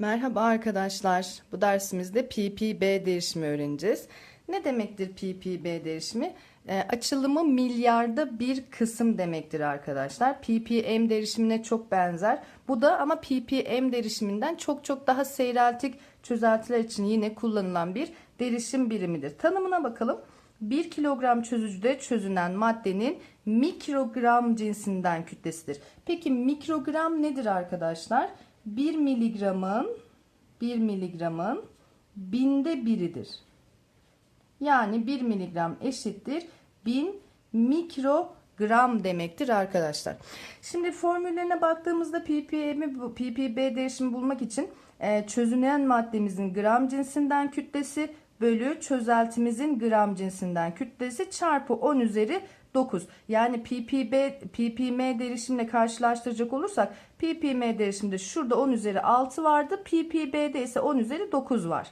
Merhaba arkadaşlar. Bu dersimizde ppb değişimi öğreneceğiz. Ne demektir ppb değişimi? E, açılımı milyarda bir kısım demektir arkadaşlar. ppm değişimine çok benzer. Bu da ama ppm değişiminden çok çok daha seyreltik çözeltiler için yine kullanılan bir değişim birimidir. Tanımına bakalım. 1 kilogram çözücüde çözünen maddenin mikrogram cinsinden kütlesidir. Peki mikrogram nedir arkadaşlar? 1 miligramın 1 miligramın binde biridir. Yani 1 miligram eşittir 1000 mikrogram demektir arkadaşlar. Şimdi formüllerine baktığımızda ppm'i ppb değişimi bulmak için e, çözünen maddemizin gram cinsinden kütlesi bölü çözeltimizin gram cinsinden kütlesi çarpı 10 üzeri 9. Yani ppb ppm değişimle karşılaştıracak olursak ppm değişimde şurada 10 üzeri 6 vardı. ppb'de ise 10 üzeri 9 var.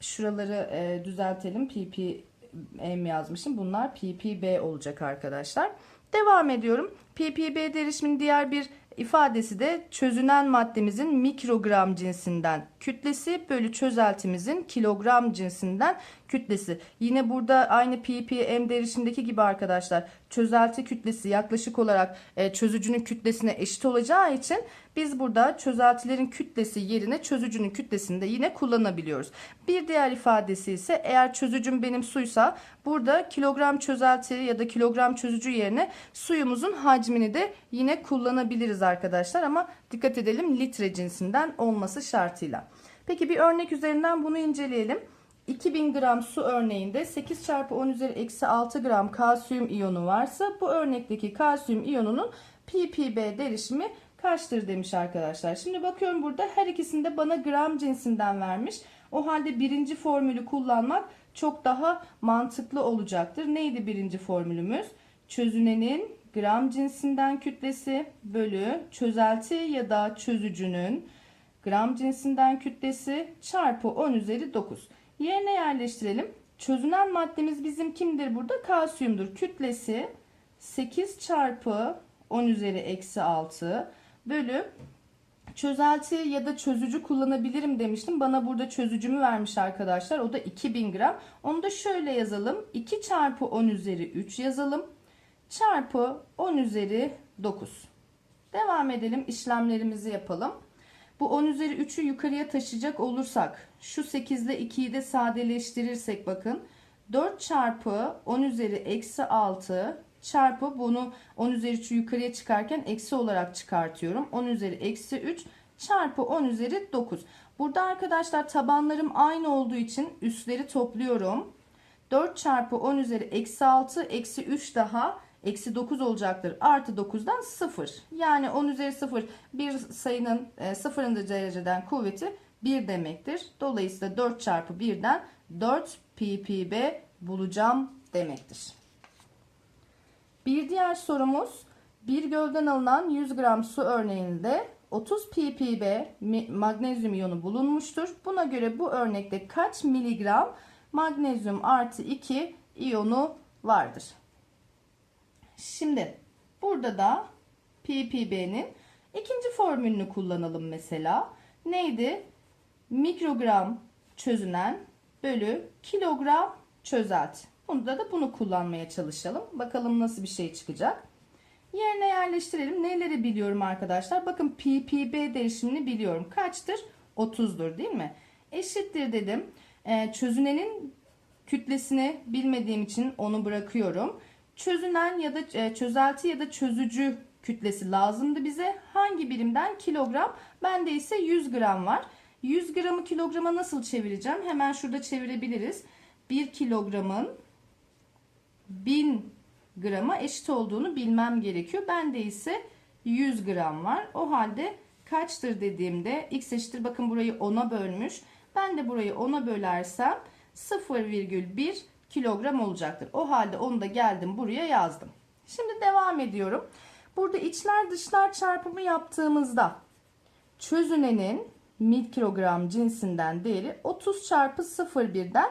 Şuraları e, düzeltelim. ppm yazmışım. Bunlar ppb olacak arkadaşlar. Devam ediyorum. ppb değişimin diğer bir ifadesi de çözünen maddemizin mikrogram cinsinden kütlesi bölü çözeltimizin kilogram cinsinden kütlesi. Yine burada aynı ppm değişimindeki gibi arkadaşlar çözelti kütlesi yaklaşık olarak e, çözücünün kütlesine eşit olacağı için biz burada çözeltilerin kütlesi yerine çözücünün kütlesini de yine kullanabiliyoruz. Bir diğer ifadesi ise eğer çözücüm benim suysa burada kilogram çözelti ya da kilogram çözücü yerine suyumuzun hacmini de yine kullanabiliriz arkadaşlar ama dikkat edelim litre cinsinden olması şartıyla. Peki bir örnek üzerinden bunu inceleyelim. 2000 gram su örneğinde 8 çarpı 10 üzeri eksi 6 gram kalsiyum iyonu varsa bu örnekteki kalsiyum iyonunun ppb derişimi kaçtır demiş arkadaşlar. Şimdi bakıyorum burada her ikisinde bana gram cinsinden vermiş. O halde birinci formülü kullanmak çok daha mantıklı olacaktır. Neydi birinci formülümüz? Çözünenin gram cinsinden kütlesi bölü çözelti ya da çözücünün gram cinsinden kütlesi çarpı 10 üzeri 9. Yerine yerleştirelim. Çözünen maddemiz bizim kimdir burada? Kalsiyumdur. Kütlesi 8 çarpı 10 üzeri eksi 6 bölü çözelti ya da çözücü kullanabilirim demiştim. Bana burada çözücümü vermiş arkadaşlar. O da 2000 gram. Onu da şöyle yazalım. 2 çarpı 10 üzeri 3 yazalım. Çarpı 10 üzeri 9. Devam edelim. işlemlerimizi yapalım. Bu 10 üzeri 3'ü yukarıya taşıyacak olursak şu 8 ile 2'yi de sadeleştirirsek bakın 4 çarpı 10 üzeri eksi 6 çarpı bunu 10 üzeri 3'ü yukarıya çıkarken eksi olarak çıkartıyorum. 10 üzeri eksi 3 çarpı 10 üzeri 9. Burada arkadaşlar tabanlarım aynı olduğu için üstleri topluyorum. 4 çarpı 10 üzeri eksi 6 eksi 3 daha eksi 9 olacaktır. Artı 9'dan 0. Yani 10 üzeri 0 bir sayının e, dereceden kuvveti 1 demektir. Dolayısıyla 4 çarpı 1'den 4 ppb bulacağım demektir. Bir diğer sorumuz bir gölden alınan 100 gram su örneğinde 30 ppb magnezyum iyonu bulunmuştur. Buna göre bu örnekte kaç miligram magnezyum artı 2 iyonu vardır? Şimdi burada da ppb'nin ikinci formülünü kullanalım mesela. Neydi? Mikrogram çözünen bölü kilogram çözelti. Bunda da bunu kullanmaya çalışalım. Bakalım nasıl bir şey çıkacak. Yerine yerleştirelim. Neleri biliyorum arkadaşlar? Bakın ppb değişimini biliyorum. Kaçtır? 30'dur değil mi? Eşittir dedim. Ee, çözünenin kütlesini bilmediğim için onu bırakıyorum. Çözünen ya da e, çözelti ya da çözücü kütlesi lazımdı bize. Hangi birimden? Kilogram. Bende ise 100 gram var. 100 gramı kilograma nasıl çevireceğim? Hemen şurada çevirebiliriz. 1 kilogramın 1000 grama eşit olduğunu bilmem gerekiyor. Bende ise 100 gram var. O halde kaçtır dediğimde x eşittir bakın burayı 10'a bölmüş. Ben de burayı 10'a bölersem 0,1 kilogram olacaktır. O halde onu da geldim buraya yazdım. Şimdi devam ediyorum. Burada içler dışlar çarpımı yaptığımızda çözünenin mikrogram cinsinden değeri 30 çarpı 0,1'den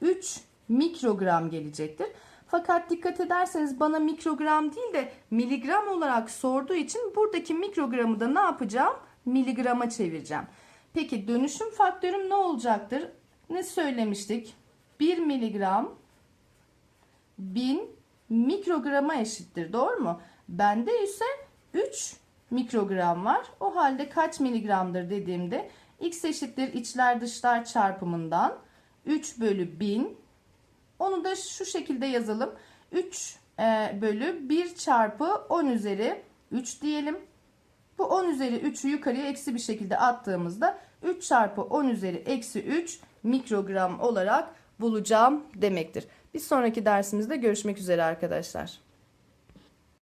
3 mikrogram gelecektir. Fakat dikkat ederseniz bana mikrogram değil de miligram olarak sorduğu için buradaki mikrogramı da ne yapacağım? Miligrama çevireceğim. Peki dönüşüm faktörüm ne olacaktır? Ne söylemiştik? 1 miligram 1000 mikrograma eşittir. Doğru mu? Bende ise 3 mikrogram var. O halde kaç miligramdır dediğimde x eşittir içler dışlar çarpımından 3 bölü 1000. Onu da şu şekilde yazalım. 3 e, bölü 1 çarpı 10 üzeri 3 diyelim. Bu 10 üzeri 3'ü yukarıya eksi bir şekilde attığımızda 3 çarpı 10 üzeri eksi 3 mikrogram olarak bulacağım demektir. Bir sonraki dersimizde görüşmek üzere arkadaşlar.